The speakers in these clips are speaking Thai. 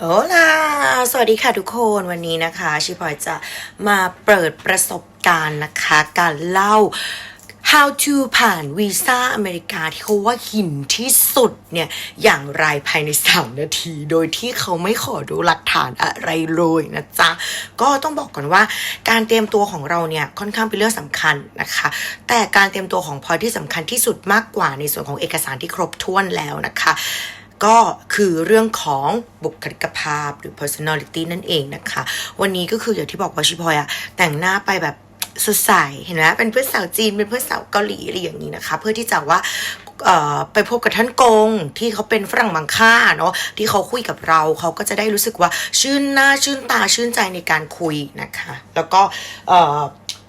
โอล่ะสวัสดีค่ะทุกคนวันนี้นะคะชิพอยจะมาเปิดประสบการณ์นะคะ การเล่า how to ผ่านวีซ่าอเมริกาที่เขาว่าหินที่สุดเนี่ย อย่างไรภายใน 3 นาที โดยที่เขาไม่ขอดูหลักฐานอะไรเลยนะจ๊ะ ก็ต้องบอกก่อนว่าการเตรียมตัวของเราเนี่ย ค่อนข้างเป็นเรื่องสำคัญนะคะ แต่การเตรียมตัวของพลอยที่สำคัญที่สุดมากกว่าในส่วนของเอกสารที่ครบถ้วนแล้วนะคะ ก็คือเรื่องของบุคลิกภาพหรือ personality นั่นเองนะคะ วันนี้ก็คืออย่างที่บอกว่าชิพอยอะแต่งหน้าไปแบบสดใสเห็นไหมเป็นเพื่อนสาวจีนเป็นเพื่อนสาวเกาหลีอะไรอย่างนี้นะคะ เพื่อที่จะว่าไปพบกับท่านกงที่เขาเป็นฝรั่งบางค่าเนาะที่เขาคุยกับเราเขาก็จะได้รู้สึกว่าชื่นหน้าชื่นตาชื่นใจในการคุยนะคะ แล้วก็เออ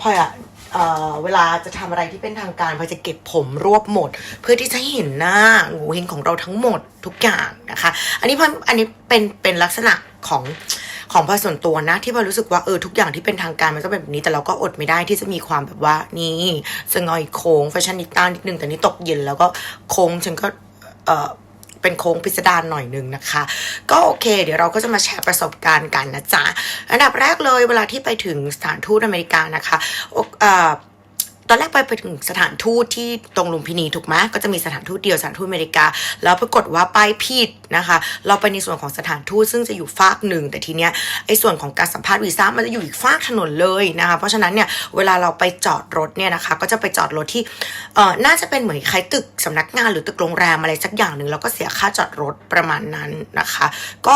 พลอยอะ เอ่อเวลาจะทำอะไรที่เป็นทางการพอจะเก็บผมรวบหมด เพื่อที่จะเห็นหน้างูเห็นของเราทั้งหมดทุกอย่างนะคะ อันนี้พลออันนี้เป็นเป็นลักษณะของของพอส่วนตัวนะ ที่พอรู้สึกว่าเออทุกอย่างที่เป็นทางการมันก็เป็นแบบนี้แต่เราก็อดไม่ได้ที่จะมีความแบบว่านี่สงอยโค้งแฟชั่นนิต้านิดนึงแต่นี่ตกเย็นแล้วก็โค้งฉันก็เออ เป็นโค้งพิสดารหน่อยหนึ่งนะคะ ก็โอเค เดี๋ยวเราก็จะมาแชร์ประสบการณ์กันนะจ๊ะ อันดับแรกเลยเวลาที่ไปถึงสถานทูตอเมริกานะคะอเอ่อ ตอนแรกไปไปถึงสถานทูตที่ตรงลุมพินีถูกไหมก็จะมีสถานทูตเดียวสถานทูตอเมริกา แล้วปรากฏว่าไปผิดนะคะ เราไปในส่วนของสถานทูตซึ่งจะอยู่ฝากหนึ่ง แต่ทีเนี้ยไอ้ส่วนของการสัมภาษณ์วีซ่ามันจะอยู่อีกฝากถนนเลยนะคะ เพราะฉะนั้นเนี่ยเวลาเราไปจอดรถเนี่ยนะคะ ก็จะไปจอดรถที่เอ่อน่าจะเป็นเหมือนคล้ายตึกสำนักงานหรือตึกโรงแรมอะไรสักอย่างหนึ่งแล้วก็เสียค่าจอดรถประมาณนั้นนะคะ ก็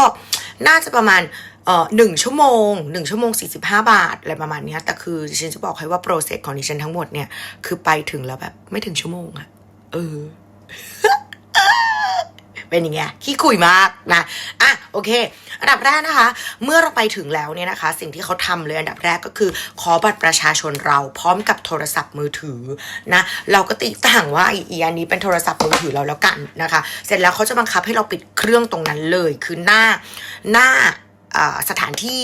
น่าจะประมาณ เอ่อหนึ่งชั่วโมงหนึ่งชั่วโมงสี่สิบห้าบาทอะไรประมาณนี้แต่คือดิฉันจะบอกให้ว่าโปรเซสของดิฉันทั้งหมดเนี่ย คือไปถึงแล้วแบบไม่ถึงชั่วโมงอะเออ เป็นอย่างเงี้ยขี้คุยมากนะอะโอเค อันดับแรกนะคะ เมื่อเราไปถึงแล้วเนี่ยนะคะ สิ่งที่เขาทำเลยอันดับแรกก็คือ ขอบัตรประชาชนเราพร้อมกับโทรศัพท์มือถือนะ เราก็ติต่างว่าอีอันนี้เป็นโทรศัพท์มือถือเราแล้วกันนะคะ เสร็จแล้วเขาจะบังคับให้เราปิดเครื่องตรงนั้นเลย คือหน้าหน้า สถานที่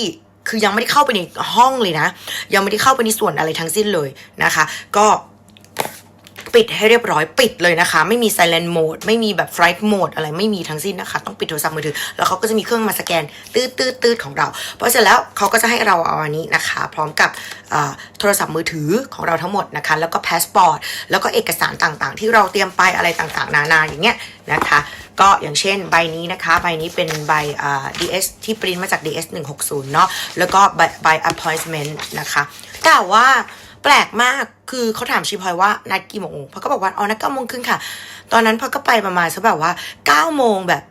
คือยังไม่ได้เข้าไปในห้องเลยนะ ยังไม่ได้เข้าไปในส่วนอะไรทั้งสิ้นเลยนะคะ ก็ ปิดให้เรียบร้อยปิดเลยนะคะ ไม่มี silent mode ไม่มีแบบ flight mode อะไรไม่มีทั้งสิ้นนะคะ ต้องปิดโทรศัพท์มือถือ แล้วเขาก็จะมีเครื่องมาสแกนตืดตืดตืดของเรา เพอเสร็จแล้วเขาก็จะให้เราเอาอันนี้นะคะ พร้อมกับโทรศัพท์มือถือของเราทั้งหมดนะคะ แล้วก็พาสปอร์ตแล้วก็เอกสารต่างๆ ที่เราเตรียมไปอะไรต่างๆ นานาอย่างเงี้ยนะคะก็อย่างเช่นใบนี้นะคะ ใบนี้เป็นใบ DS ที่ปริ้นมาจาก DS 160 เนาะแล้วก็ใบใบ appointment นะคะ แต่ว่า แปลกมากคือเขาถามชีพลอยว่านัดกี่โมงพอก็บอกว่าอ๋อนัดเก้าโมงครึ่งค่ะ ตอนนั้นพอก็ไปประมาณสักแบบว่าเก้าโมงแบบ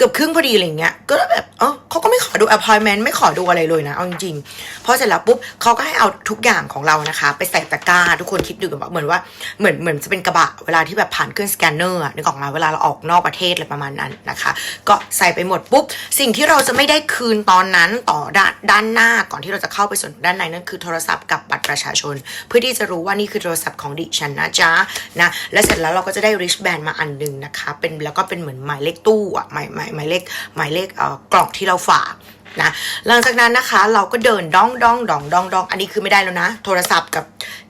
กือบครึ่งพอดีอะไรเงี้ย ก็แบบเออเขาก็ไม่ขอดู appointment ไม่ขอดูอะไรเลยนะ เอาจริงๆพอเสร็จแล้วปุ๊บเขาก็ให้เอาทุกอย่างของเรานะคะ ไปใส่ตะกร้า ทุกคนคิดดูกันว่าเหมือนว่าเหมือนเหมือนจะเป็นกระบะเวลาที่แบบผ่านเครื่องสแกนเนอร์นึกออกมาเวลาเราออกนอกประเทศอะไรประมาณนั้นนะคะ ก็ใส่ไปหมดปุ๊บ สิ่งที่เราจะไม่ได้คืนตอนนั้นต่อด้านด้านหน้าก่อนที่เราจะเข้าไปส่วนด้านในนั่นคือโทรศัพท์กับบัตรประชาชน เพื่อที่จะรู้ว่านี่คือโทรศัพท์ของดิฉันนะจ๊ะนะและเสร็จแล้วเราก็จะได้ wristband มาอันหนึ่งนะคะเป็นแล้วก็เป็นเหมือนหมายเลขตู้อะหมายหมายหมายเลขหมายเลขเอ่อกล่องที่เราฝากนะหลังจากนั้นนะคะเราก็เดินดองดองดองดองดองอันนี้คือไม่ได้แล้วนะ โทรศัพท์กับ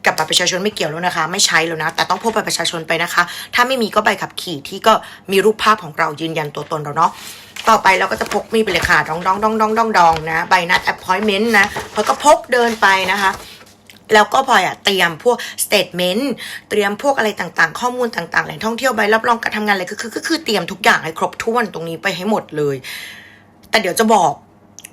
กับบัตรประชาชนไม่เกี่ยวแล้วนะคะ ไม่ใช้แล้วนะ แต่ต้องพกบัตรประชาชนไปนะคะ ถ้าไม่มีก็ใบขับขี่ที่ก็มีรูปภาพของเรายืนยันตัวตนเราเนาะต่อไปเราก็จะพกมีดไปเลยค่ะดองดองดองดองดองดองนะใบนัด appointment นะพอก็พกเดินไปนะคะ แล้วก็พลอยอะเตรียมพวก statement เตรียมพวกอะไรต่างๆ ข้อมูลต่างๆแหล่งท่องเที่ยวใบรับรองการทำงานอะไรก็คือก็คือเตรียมทุกอย่างให้ครบถ้วนตรงนี้ไปให้หมดเลย แต่เดี๋ยวจะบอก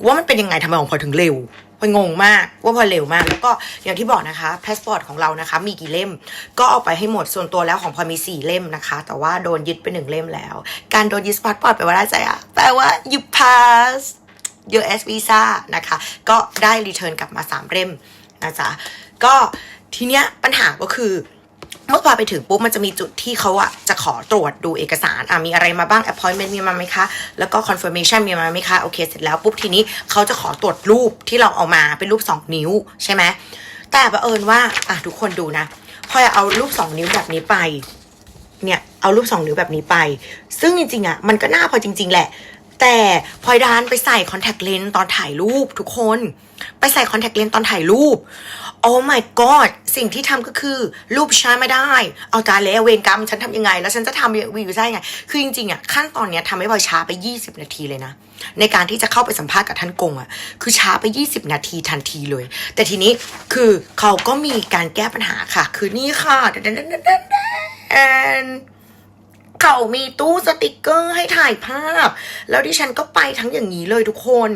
ว่ามันเป็นยังไงทำไมของพลอยถึงเร็วพลอยงงมากว่าพลอยเร็วมาก แล้วก็อย่างที่บอกนะคะพาสปอร์ตของเรานะคะ มีกี่เล่ม ก็เอาไปให้หมดส่วนตัวแล้วของพลอยมีสี่เล่มนะคะ แต่ว่าโดนยึดไปหนึ่งเล่มแล้ว การโดนยึดพาสปอร์ตแปลว่าได้ใจอะแปลว่า you pass US visa นะคะ ก็ได้รีเทิร์นกลับมา 3 เล่มนะจ๊ะ ก็ทีเนี้ยปัญหาก็คือเมื่อพอไปถึงปุ๊บมันจะมีจุดที่เขาอะจะขอตรวจดูเอกสารอะมีอะไรมาบ้าง appointment มีมาไหมคะ แล้วก็ confirmation มีมาไหมคะ โอเค เสร็จแล้วปุ๊บทีนี้เขาจะขอตรวจรูปที่เราเอามาเป็นรูป 2 นิ้วใช่ไหมแต่บังเอิญว่าอะทุกคนดูนะ พอเอารูป 2 นิ้วแบบนี้ไป เนี่ยเอารูปสองนิ้วแบบนี้ไป ซึ่งจริงๆอะมันก็น่าพอจริง ๆ แหละ แต่พลอยดานไปใส่คอนแทคเลนส์ตอนถ่ายรูปทุกคน ไปใส่คอนแทคเลนส์ตอนถ่ายรูป โอ้ my god สิ่งที่ทำก็คือรูปใช้ไม่ได้ เอาตายแล้วเวรกรรมฉันทำยังไง แล้วฉันจะทำวีวิวได้ไง คือจริงๆอะขั้นตอนเนี้ยทำให้พลอยช้าไป 20 นาทีเลยนะ ในการที่จะเข้าไปสัมภาษณ์กับท่านกงอะคือช้าไป 20 นาทีทันทีเลย แต่ทีนี้คือเขาก็มีการแก้ปัญหาค่ะ คือนี่ค่ะแเขามีตู้สติกเกอร์ให้ถ่ายภาพ แล้วดิฉันก็ไปทั้งอย่างนี้เลยทุกคน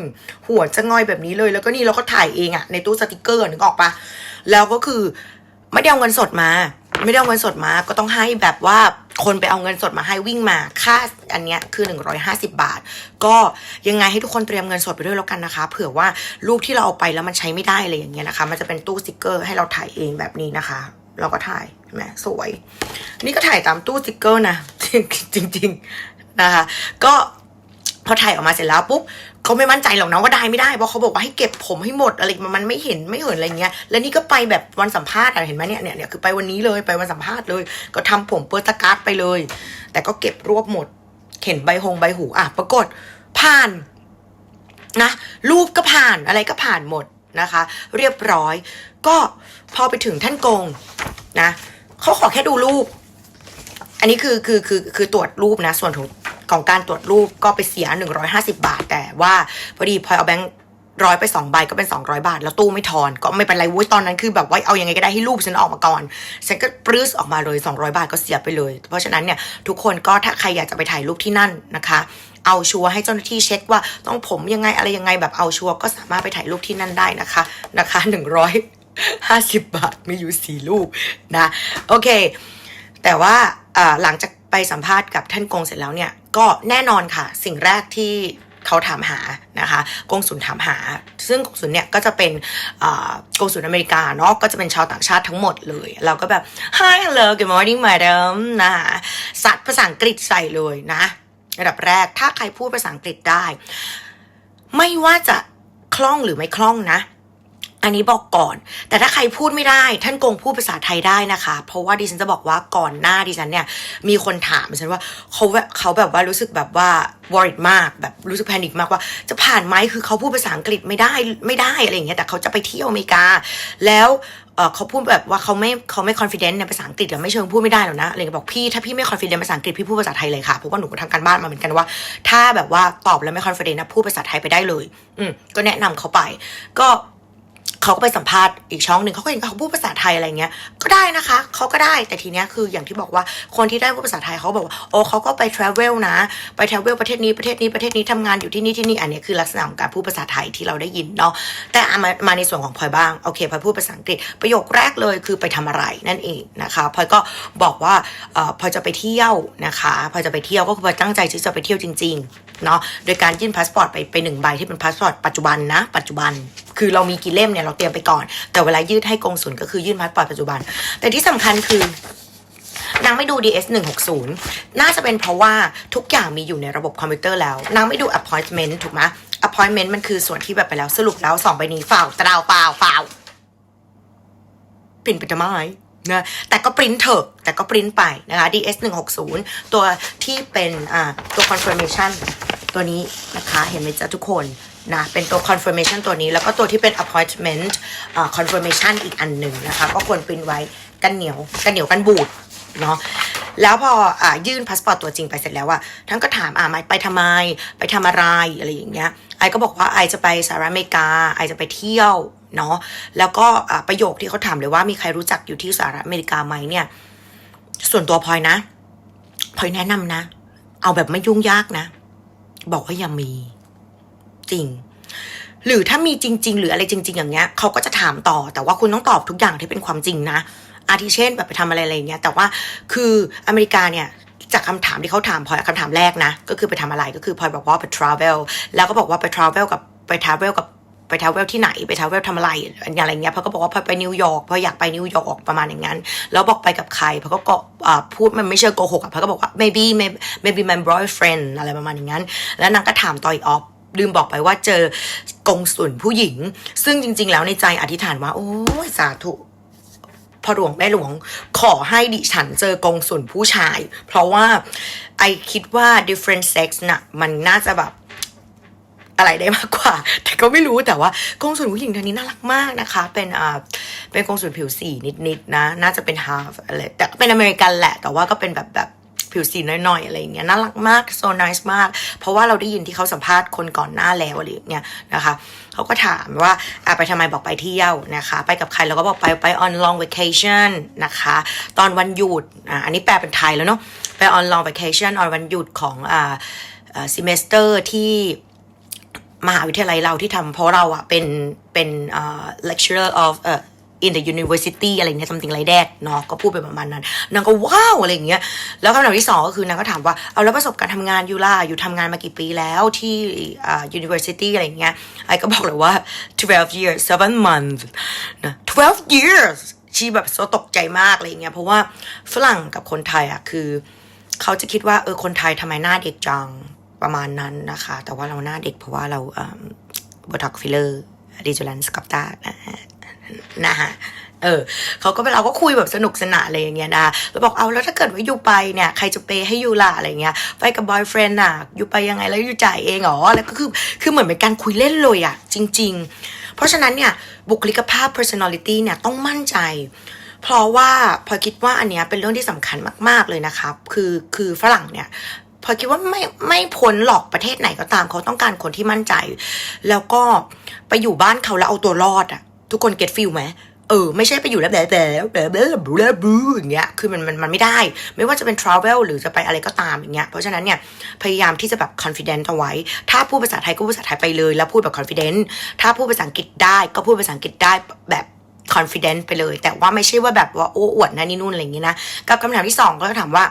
หัวจะงอยแบบนี้เลย แล้วก็นี่เราก็ถ่ายเองอะในตู้สติกเกอร์นึกออกปะแล้วก็คือไม่ได้เอาเงินสดมา ไม่ได้เอาเงินสดมา ก็ต้องให้แบบว่าคนไปเอาเงินสดมาให้วิ่งมา ค่าอันเนี้ยคือ 150 บาท ก็ยังไงให้ทุกคนเตรียมเงินสดไปด้วยแล้วกันนะคะ เผื่อว่ารูปที่เราเอาไปแล้วมันใช้ไม่ได้อะไรอย่างเงี้ยนะคะ มันจะเป็นตู้สติกเกอร์ให้เราถ่ายเองแบบนี้นะคะ เราก็ถ่ายเห็นไหมสวย นี่ก็ถ่ายตามตู้สติกเกอร์นะ จริง ๆ นะคะ ก็พอถ่ายออกมาเสร็จแล้วปุ๊บเขาไม่มั่นใจหรอกนะว่าได้ไม่ได้เพราะเขาบอกว่าให้เก็บผมให้หมดอะไรมันไม่เห็นไม่เห็นอะไรเงี้ยแล้วนี่ก็ไปแบบวันสัมภาษณ์อะเห็นไหมเนี่ยเนี่ยเนี่ยคือไปวันนี้เลยไปวันสัมภาษณ์เลย ก็ทำผมเปิดตการ์ดไปเลย แต่ก็เก็บรวบหมดเข็นใบหงใบหูอะปรากฏผ่านนะรูปก็ผ่านอะไรก็ผ่านหมดนะคะ เรียบร้อย ก็ พอไปถึงท่านกงนะเขาขอแค่ดูรูป อันนี้คือคือคือคือตรวจรูปนะ ส่วนของของการตรวจรูปก็ไปเสีย 150 บาท แต่ว่าพอดีพลอยเอาแบงค์ร้อยไปสองใบก็เป็น200บาท แล้วตู้ไม่ทอน ก็ไม่เป็นไรเว้ยตอนนั้นคือแบบว่าเอายังไงก็ได้ให้รูปฉันออกมาก่อน ฉันก็ปรื้สออกมาเลย200บาทก็เสียไปเลย เพราะฉะนั้นเนี่ยทุกคนก็ถ้าใครอยากจะไปถ่ายรูปที่นั่นนะคะ เอาชัวร์ให้เจ้าหน้าที่เช็คว่าต้องผมยังไงอะไรยังไงแบบเอาชัวร์ก็สามารถไปถ่ายรูปที่นั่นได้นะคะนะคะ 150บบาทมีอยู่สี่รูปนะ โอเค แต่ว่าหลังจากไปสัมภาษณ์กับท่านกงเสร็จแล้วเนี่ย ก็แน่นอนค่ะ สิ่งแรกที่เขาถามหานะคะกงสุลถามหา ซึ่งกงสุลเนี่ยก็จะเป็นกงสุลอเมริกาเนาะก็จะเป็นชาวต่างชาติทั้งหมดเลย เราก็แบบ Hi hello good morning madam นะคะสัตว์ภาษาอังกฤษใส่เลยนะระดับแรกถ้าใครพูดภาษาอังกฤษได้ ไม่ว่าจะคล่องหรือไม่คล่องนะ อันนี้บอกก่อน แต่ถ้าใครพูดไม่ได้ ท่านกงพูดภาษาไทยได้นะคะ เพราะว่าดิฉันจะบอกว่าก่อนหน้าดิฉันเนี่ย มีคนถามดิฉันว่าเขาเขาแบบว่ารู้สึกแบบว่า worried มากแบบรู้สึกแพนิคมากว่า จะผ่านไหมคือเขาพูดภาษาอังกฤษไม่ได้ไม่ได้อะไรอย่างเงี้ยแต่เขาจะไปเที่ยวอเมริกา แล้วเขาพูดแบบว่าเขาไม่เขาไม่ confident ในภาษาอังกฤษอะไม่เชิงพูดไม่ได้หรอกนะอะไรเงี้ยบอกพี่ถ้าพี่ไม่ confident ภาษาอังกฤษพี่พูดภาษาไทยเลยค่ะเพราะว่าหนูก็ทำการบ้านมาเหมือนกันว่า ถ้าแบบว่าตอบแล้วไม่ confident นะพูดภาษาไทยไปได้เลย อืมก็แนะนำเขาไป ก็ เขาก็ไปสัมภาษณ์อีกช่องหนึ่งเขาก็เห็นเขาพูดภาษาไทยอะไรเงี้ยก็ได้นะคะเขาก็ได้แต่ทีเนี้ยคืออย่างที่บอกว่าคนที่ได้พูดภาษาไทยเขาบอกว่าโอ้เขาก็ไปทราเวลนะไปทราเวลประเทศนี้ประเทศนี้ประเทศนี้ทำงานอยู่ที่นี่ที่นี่อันนี้คือลักษณะของการพูดภาษาไทยที่เราได้ยินเนาะแต่อามามาในส่วนของพลอยบ้างโอเคพลอยพูดภาษาอังกฤษประโยคแรกเลยคือไปทำอะไรนั่นเองนะคะพลอยก็บอกว่าพลอยจะไปเที่ยวนะคะพลอยจะไปเที่ยวก็คือพลอยตั้งใจที่จะไปเที่ยวจริงๆเนาะโดยการยื่นพาสปอร์ตไปไปหนึ่งใบที่เป็นพาสปอร์ตปัจจุบันนะปัจจุบัน คือเรามีกี่เล่มเนี่ยเราเตรียมไปก่อน แต่เวลายื่นให้กงสุลก็คือยื่นพาสปอร์ตปัจจุบัน แต่ที่สำคัญคือนางไม่ดู DS 160 น่าจะเป็นเพราะว่าทุกอย่างมีอยู่ในระบบคอมพิวเตอร์แล้ว นางไม่ดู appointment ถูกไหม appointment มันคือส่วนที่แบบไปแล้วสรุปแล้วสองใบนี้ฝ่าวตราวเปล่าฝ่าวปริ้นไปทำไมนะแต่ก็ปริ้นเถอะแต่ก็ปริ้นไปนะคะ DS 160 ตัวที่เป็นอ่าตัว confirmation ตัวนี้นะคะ เห็นไหมจ๊ะทุกคน นะเป็นตัว confirmation ตัวนี้ แล้วก็ตัวที่เป็น appointment อ่า confirmation อีกอันหนึ่งนะคะ ก็ควรปริ้นไว้กันเหนียวกันเหนียวกันบูดเนาะแล้วพออ่ายื่นพาสปอร์ตตัวจริงไปเสร็จแล้วอะท่านก็ถามอ่าไปทำไม ไปทำอะไรอะไรอย่างเงี้ยไอก็บอกว่าไอจะไปสหรัฐอเมริกาไอจะไปเที่ยวเนาะแล้วก็ประโยคที่เขาถามเลยว่ามีใครรู้จักอยู่ที่สหรัฐอเมริกาไหมเนี่ย ส่วนตัวพลอยนะพลอยแนะนำนะ เอาแบบไม่ยุ่งยากนะ บอกว่ายังมี จริง หรือถ้ามีจริง ๆ หรืออะไรจริง ๆ อย่างเงี้ยเขาก็จะถามต่อ แต่ว่าคุณต้องตอบทุกอย่างที่เป็นความจริงนะ อาทิเช่นแบบไปทำอะไรอะไรเงี้ย แต่ว่าคืออเมริกาเนี่ยจากคำถามที่เขาถามพลอยคำถามแรกนะ ก็คือไปทำอะไรก็คือพลอยบอกว่าไป travel แล้วก็บอกว่าไป travel กับไป travel กับไป travel ที่ไหนไป travel ทำอะไรอะไรเงี้ยพลอก็บอกว่าพอยไปนิวยอร์กพอยอยากไปนิวยอร์กประมาณอย่างนั้น แล้วบอกไปกับใครพลอก็ก็อ่าพูดมันไม่เชื่อโกหกอะพอก็บอกว่า maybe maybe maybe my boyfriend อะไรประมาณอย่างนั้น แล้วนางก็ถามต่ออีกออฟ ลืมบอกไปว่าเจอกงสุลผู้หญิง ซึ่งจริง ๆ แล้วในใจอธิษฐานว่า โอ้ยสาธุพ่อหลวงแม่หลวงขอให้ดิฉันเจอกงสุลผู้ชาย เพราะว่าไอคิดว่า different sex น่ะมันน่าจะแบบอะไรได้มากกว่า แต่ก็ไม่รู้แต่ว่ากงสุลผู้หญิงท่านนี้น่ารักมากนะคะ เป็นอ่าเป็นกงสุลผิวสีนิดๆนะ น่าจะเป็นฮาฟอะไรแต่ก็เป็นอเมริกันแหละ แต่ว่าก็เป็นแบบแบบ ผิวสีน้อยๆอะไรอย่างเงี้ยน่ารักมาก so nice มาก เพราะว่าเราได้ยินที่เขาสัมภาษณ์คนก่อนหน้าแล้วอะไรอย่างเงี้ยนะคะเขาก็ถามว่าไปทำไมบอกไปเที่ยวนะคะ ไปกับใครเราก็บอกไปไป on long vacation นะคะ ตอนวันหยุดอะอันนี้แปลเป็นไทยแล้วเนาะไป on long vacation on วันหยุดของอ่า semester ที่มหาวิทยาลัยเราที่ทำเพราะเราอะเป็นเป็น lecturer of in the university อะไรเงี้ย something like that เนาะก็พูดไปประมาณนั้น นางก็ว้าวอะไรอย่างเงี้ยแล้วคำถามที่สองก็คือนางก็ถามว่าเอาแล้วประสบการณ์ทำงานอยู่ล่ะอยู่ทำงานมากี่ปีแล้วที่อ่า university อะไรเงี้ยไอ้ก็บอกเลยว่า 12 years 7 months นะ12 years ชีแบบโซตกใจมากอะไรเงี้ยเพราะว่าฝรั่งกับคนไทยอะคือเขาจะคิดว่าเออคนไทยทำไมหน้าเด็กจังประมาณนั้นนะคะ แต่ว่าเราหน้าเด็กเพราะว่าเราบอท็อกฟิลเลอร์ดิจูลันสกับตานะ นะฮะเออเขาก็เราก็คุยแบบสนุกสนานอะไรอย่างเงี้ยนะแล้วบอกเอาแล้วถ้าเกิดว่าอยู่ไปเนี่ยใครจะเปย์ให้อยู่ล่ะอะไรเงี้ย ไปกับบอยเฟรนด์อะอยู่ไปยังไงแล้วอยู่จ่ายเองเหรอแล้วก็คือคือเหมือนเป็นการคุยเล่นเลยอะจริง ๆ เพราะฉะนั้นเนี่ยบุคลิกภาพ personality เนี่ยต้องมั่นใจ เพราะว่าพอคิดว่าอันเนี้ยเป็นเรื่องที่สำคัญมาก ๆเลยนะครับคือคือฝรั่งเนี่ยพอคิดว่าไม่ไม่พ้นหรอกประเทศไหนก็ตามเขาต้องการคนที่มั่นใจ แล้วก็ไปอยู่บ้านเขาแล้วเอาตัวรอดอะ ทุกคนเก็ตฟิลไหมเออไม่ใช่ไปอยู่แล้วแบบแบบแบบแบบแบบบูอย่างเงี้ยคือมันมันมันไม่ได้ ไม่ว่าจะเป็น travel หรือจะไปอะไรก็ตามอย่างเงี้ยเพราะฉะนั้นเนี่ยพยายามที่จะแบบ confident เอาไว้ ถ้าพูดภาษาไทยก็พูดภาษาไทยไปเลย แล้วพูดแบบ confident ถ้าพูดภาษาอังกฤษได้ก็พูดภาษาอังกฤษได้แบบ confident ไปเลย แต่ว่าไม่ใช่ว่าแบบว่าโอ้อวดนั่นนี่นู่นอะไรอย่างงี้นะกับคำถามที่สองก็ถามว่า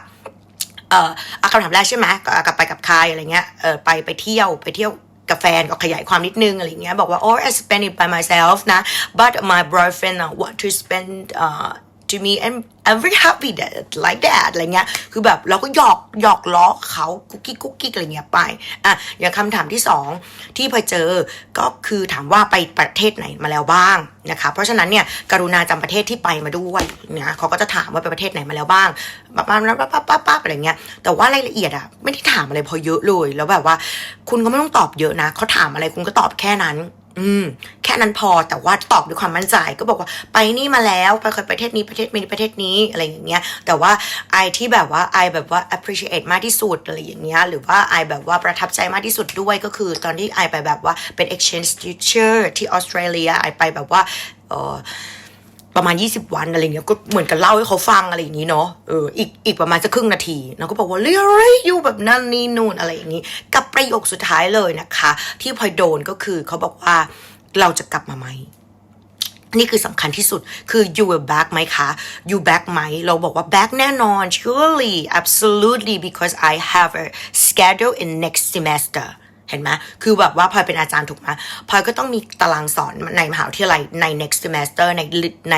เอ่อคำถามแรกใช่ไหมก็อะกลับไปกับใครอะไรเงี้ยเออไปไปเที่ยวไปเที่ยว กับแฟนก็ขยายความนิดนึงอะไรเงี้ยบอกว่า oh I spend it by myself นะ but my boyfriend uh, want to spend uh, to me and I'm very happy that like that อะไรเงี้ย คือแบบเราก็หยอกหยอกล้อเขากุ๊กกิ๊กกุ๊กกิ๊กอะไรเงี้ยไป อะ อย่างคำถามที่สองที่พอเจอ ก็คือถามว่าไปประเทศไหนมาแล้วบ้างนะคะ เพราะฉะนั้นเนี่ยกรุณาจำประเทศที่ไปมาด้วยนะเขาก็จะถามว่าไปประเทศไหนมาแล้วบ้างปั๊บปั๊บปั๊บปั๊บปั๊บปั๊บอะไรเงี้ย แต่ว่ารายละเอียดอะไม่ได้ถามอะไรพอเยอะเลย แล้วแบบว่า คุณก็ไม่ต้องตอบเยอะนะเขาถามอะไรคุณก็ตอบแค่นั้น อืม แค่นั้นพอแต่ว่าตอบด้วยความมั่นใจก็บอกว่าไปนี่มาแล้วไปเคยไปประเทศนี้ประเทศนี้ประเทศนี้อะไรอย่างเงี้ย แต่ว่าไอที่แบบว่าไอแบบว่า appreciate มากที่สุดอะไรอย่างเงี้ยหรือว่าไอแบบว่าประทับใจมากที่สุดด้วยก็คือตอนที่ไอไปแบบว่าเป็น exchange teacher ที่ออสเตรเลียไอไปแบบว่าเออ ประมาณ 20 วันอะไรเงี้ยก็เหมือนกับเล่าให้เขาฟังอะไรอย่างนี้เนาะเอออีกอีกประมาณสักครึ่งนาทีเราก็บอกว่าเรื่องอะไรอยู่แบบนั่นนี่นู่นอะไรอย่างนี้ กับประโยคสุดท้ายเลยนะคะ ที่พลอยโดนก็คือเขาบอกว่าเราจะกลับมาไหมนี่คือสำคัญที่สุดคือ you will back ไหมคะ you back ไหม เราบอกว่า back แน่นอน surely absolutely because I have a schedule in next semester เห็นไหมคือแบบว่าพลอยเป็นอาจารย์ถูกไหมพลอยก็ต้องมีตารางสอนในมหาวิทยาลัยใน next semester ในใน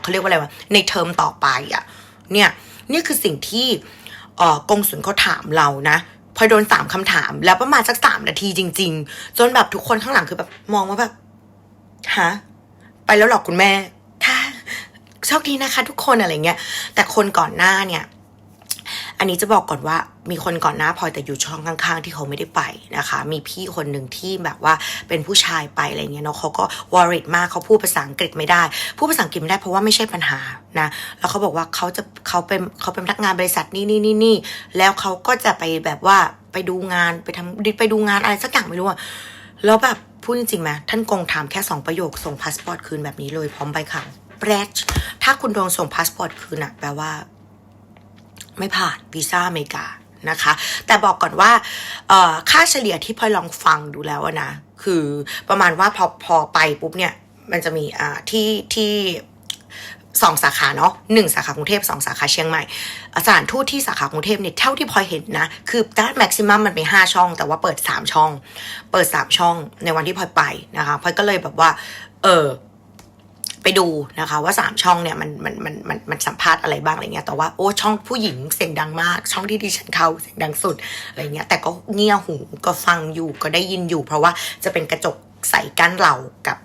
เขาเรียกว่าอะไรวะในเทอมต่อไปอะเนี่ยนี่คือสิ่งที่เอ่อกงสุลเขาถามเรานะพลอยโดนสามคำถาม แล้วประมาณสักสามนาทีจริง ๆ จนแบบทุกคนข้างหลังคือแบบมองว่าแบบฮะไปแล้วหรอกคุณแม่ค่ะโชคดีนะคะ ทุกคนอะไรเงี้ยแต่คนก่อนหน้าเนี่ย อันนี้จะบอกก่อนว่ามีคนก่อนหน้าพลอยแต่อยู่ช่องข้างๆ ที่เขาไม่ได้ไปนะคะ มีพี่คนหนึ่งที่แบบว่าเป็นผู้ชายไปอะไรเงี้ยเนาะเขาก็วอร์ริมากเขาพูดภาษาอังกฤษไม่ได้ พูดภาษาอังกฤษไม่ได้เพราะว่าไม่ใช่ปัญหานะแล้วเขาบอกว่าเขาจะเขาเป็นเขาเป็นพนักงานบริษัทนี่นี่นี่นี่แล้วเขาก็จะไปแบบว่าไปดูงานไปทำไปดูงานอะไรสักอย่างไม่รู้อะแล้วแบบพูดจริงๆไหมท่านกงถามแค่สองประโยคส่งพาสปอร์ตคืนแบบนี้เลยพร้อมใบข่าวแปรชถ้าคุณโดนส่งพาสปอร์ตคืนอะแปลว่า ไม่ผ่านวีซ่าอเมริกานะคะ แต่บอกก่อนว่าค่าเฉลี่ยที่พลอยลองฟังดูแล้วนะ คือประมาณว่าพอพอไปปุ๊บเนี่ย มันจะมีอ่าที่ที่สองสาขาเนาะหนึ่งสาขากรุงเทพสองสาขาเชียงใหม่สถานทูตที่สาขากรุงเทพเนี่ยเท่าที่พลอยเห็นนะ คือด้านแม็กซิมัมมันมีห้าช่อง แต่ว่าเปิดสามช่อง เปิดสามช่องในวันที่พลอยไปนะคะพลอยก็เลยแบบว่า เออ ไปดูนะคะว่าสามช่องเนี่ยมันมันมันมันมันสัมภาษณ์อะไรบ้างอะไรเงี้ยแต่ว่าโอ้ช่องผู้หญิงเสียงดังมาก ช่องที่ดิฉันเข้าเสียงดังสุดอะไรเงี้ยแต่ก็เงี่ยหูก็ฟังอยู่ก็ได้ยินอยู่ เพราะว่าจะเป็นกระจกใส่กั้นเรากับ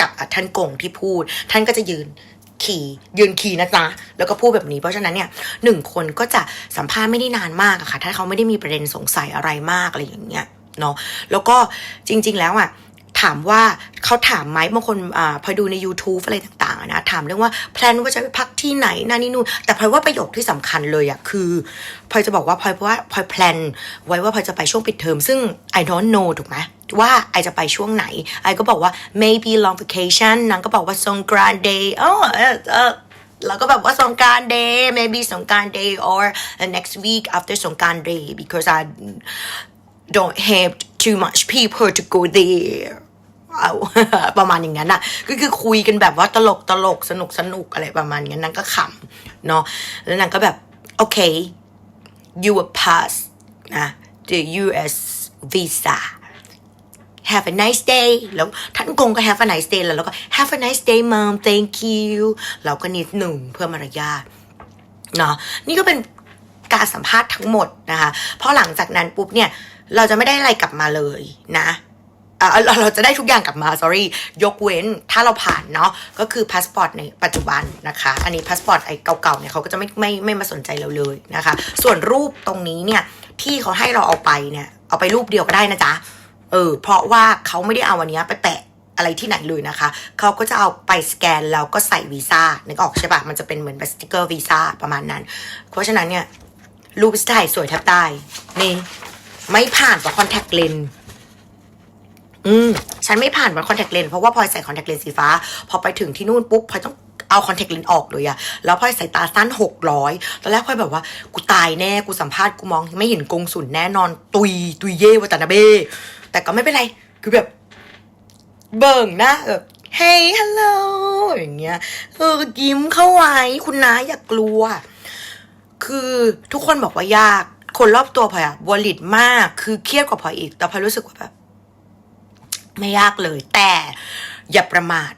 กับท่านกงที่พูด ท่านก็จะยืนขี่ยืนขี่นะจ๊ะแล้วก็พูดแบบนี้เพราะฉะนั้นเนี่ยหนึ่งคนก็จะสัมภาษณ์ไม่ได้นานมากอะค่ะ ถ้าเขาไม่ได้มีประเด็นสงสัยอะไรมากอะไรอย่างเงี้ยเนาะแล้วก็จริง ๆ แล้วอะ ถามว่าเขาถามไหมบางคนอพอดูใน YouTube อะไรต่างๆนะถามเรื่องว่าแพลนว่าจะไปพักที่ไหนนั่นนี่นู่นแต่พลอยว่าประโยคที่สำคัญเลยอะคือพลอยจะบอกว่าพลอยว่าพลอยแพลนไว้ว่าพลอยจะไปช่วงปิดเทอมซึ่ง I don't know ถูกไหมว่าไอจะไปช่วงไหน ไอก็บอกว่า maybe long vacation นางก็บอกว่า songkran day อ๋อเออแล้วก็แบบว่าสงการ day maybe สงการ day or next week after สงการ day because I don't have too much people to go there ประมาณอย่างนั้นอะก็คือคุยกันแบบว่าตลกตลกสนุกสนุกอะไรประมาณนั้นนางก็ขำเนาะแล้วนางก็แบบโอเค you will pass นะ the US visa have a nice day แล้วท่านกงก็ have a nice day แล้วแล้วก็ have a nice day mom thank you เราก็นิดหนึ่งเพื่อมารยาทเนาะนี่ก็เป็นการสัมภาษณ์ทั้งหมดนะคะ เพราะหลังจากนั้นปุ๊บเนี่ย เราจะไม่ได้อะไรกลับมาเลยนะ เราเราจะได้ทุกอย่างกลับมา sorry ยกเว้นถ้าเราผ่านเนาะก็คือพาสปอร์ตในปัจจุบันนะคะ อันนี้พาสปอร์ตไอ้เก่าๆเนี่ยเขาก็จะไม่ไม่ไม่มาสนใจเราเลยนะคะ ส่วนรูปตรงนี้เนี่ยที่เขาให้เราเอาไปเนี่ยเอาไปรูปเดียวก็ได้นะจ๊ะเออเพราะว่าเขาไม่ได้เอาวันนี้ไปแปะอะไรที่ไหนเลยนะคะ เขาก็จะเอาไปสแกนแล้วก็ใส่วีซ่านึกออกใช่ปะมันจะเป็นเหมือนสติกเกอร์วีซ่าประมาณนั้น เพราะฉะนั้นเนี่ยรูปถ่ายสวยแทบตายนี่ไม่ผ่านกับคอนแทคเลนส์ อืมฉันไม่ผ่านกับคอนแทคเลนส์เพราะว่าพลอยใส่คอนแทคเลนส์สีฟ้า พอไปถึงที่นู่นปุ๊บพลอยต้องเอาคอนแทคเลนส์ออกเลยอะแล้วพลอยใส่ตาสั้นหกร้อยตอนแรกพลอยแบบว่า กูตายแน่ กูสัมภาษณ์ กูมองไม่เห็นกงสุนแน่นอน ตุย ตุยเย่วาตานาเบ้ แต่ก็ไม่เป็นไร คือแบบ เบิ่งนะแบบ hey hello อย่างเงี้ย เออยิ้มเข้าไว้ คุณน้าอย่ากลัว คือทุกคนบอกว่ายาก คนรอบตัวพลอยอะวอลิดมาก คือเครียดกว่าพลอยอีก แต่พลอยรู้สึกว่าแบบ ไม่ยากเลย แต่อย่าประมาท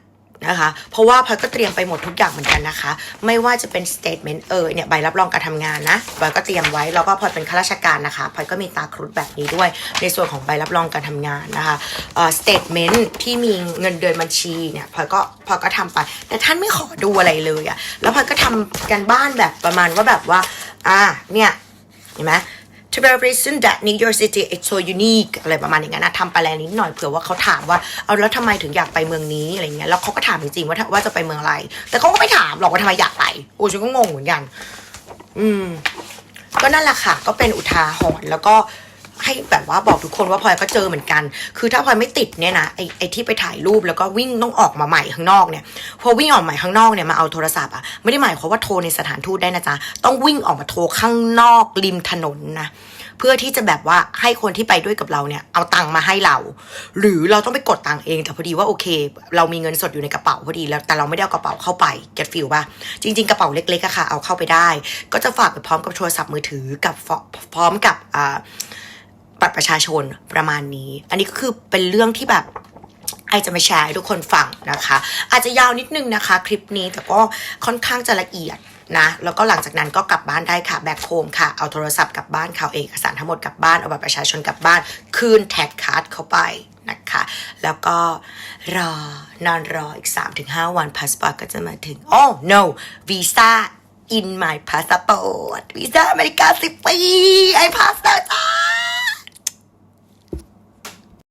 นะคะ เพราะว่าพลอยก็เตรียมไปหมดทุกอย่างเหมือนกันนะคะ ไม่ว่าจะเป็น statement เออเนี่ยใบรับรองการทำงานนะพลอยก็เตรียมไว้แล้วก็พลอยเป็นข้าราชการนะคะพลอยก็มีตาครุฑแบบนี้ด้วย ในส่วนของใบรับรองการทำงานนะคะเอ่อ statement ที่มีเงินเดือนบัญชีเนี่ยพลอยก็พลอยก็ทำไป แต่ท่านไม่ขอดูอะไรเลยอะแล้วพลอยก็ทำกันบ้านแบบประมาณว่าแบบว่า อ่าเนี่ยเห็นไหม to be reason that New York City is so unique อะไรประมาณอย่างนั้นนะทำไปแล้วนิดหน่อยเผื่อว่าเขาถามว่าเอาแล้วทำไมถึงอยากไปเมืองนี้อะไรเงี้ยแล้วเขาก็ถามจริงๆว่าถ้าว่าจะไปเมืองอะไร แต่เขาก็ไม่ถามหรอกว่าทำไมอยากไปโอ้ฉันก็งงเหมือนกัน อืม ก็นั่นแหละค่ะ ก็เป็นอุทาหรณ์แล้วก็ ให้แบบว่าบอกทุกคนว่าพลอยก็เจอเหมือนกัน คือถ้าพลอยไม่ติดเนี่ยนะไอไอที่ไปถ่ายรูปแล้วก็วิ่งต้องออกมาใหม่ข้างนอกเนี่ยพอวิ่งออกใหม่ข้างนอกเนี่ยมาเอาโทรศัพท์อะไม่ได้หมายความว่าโทรในสถานทูตได้นะจ๊ะต้องวิ่งออกมาโทรข้างนอกริมถนนนะเพื่อที่จะแบบว่าให้คนที่ไปด้วยกับเราเนี่ยเอาตังค์มาให้เรา หรือเราต้องไปกดตังค์เองแต่พอดีว่าโอเค เรามีเงินสดอยู่ในกระเป๋าพอดีแล้วแต่เราไม่ได้เอากระเป๋าเข้าไปเก็ตฟิลป่ะจริง ๆกระเป๋าเล็กๆอะค่ะเอาเข้าไปได้ ก็จะฝากไปพร้อมกับโทรศัพท์มือถือกับพร้อมกับอ่า บัตรประชาชนประมาณนี้ อันนี้ก็คือเป็นเรื่องที่แบบไอจะมาแชร์ให้ทุกคนฟังนะคะ อาจจะยาวนิดนึงนะคะ คลิปนี้แต่ก็ค่อนข้างจะละเอียดนะแล้วก็หลังจากนั้นก็กลับบ้านได้ค่ะแบ็คโฮมค่ะ เอาโทรศัพท์กลับบ้านค่ะเอาเอกสารทั้งหมดกลับบ้านเอาบัตรประชาชนกลับบ้าน คืนแท็กการ์ดเข้าไปนะคะ แล้วก็รอนอนรออีก 3-5 วันพาสปอร์ตก็จะมาถึง oh no วีซ่า in my passport วีซ่าอเมริกา10ปีไอพาสแล้วจ้า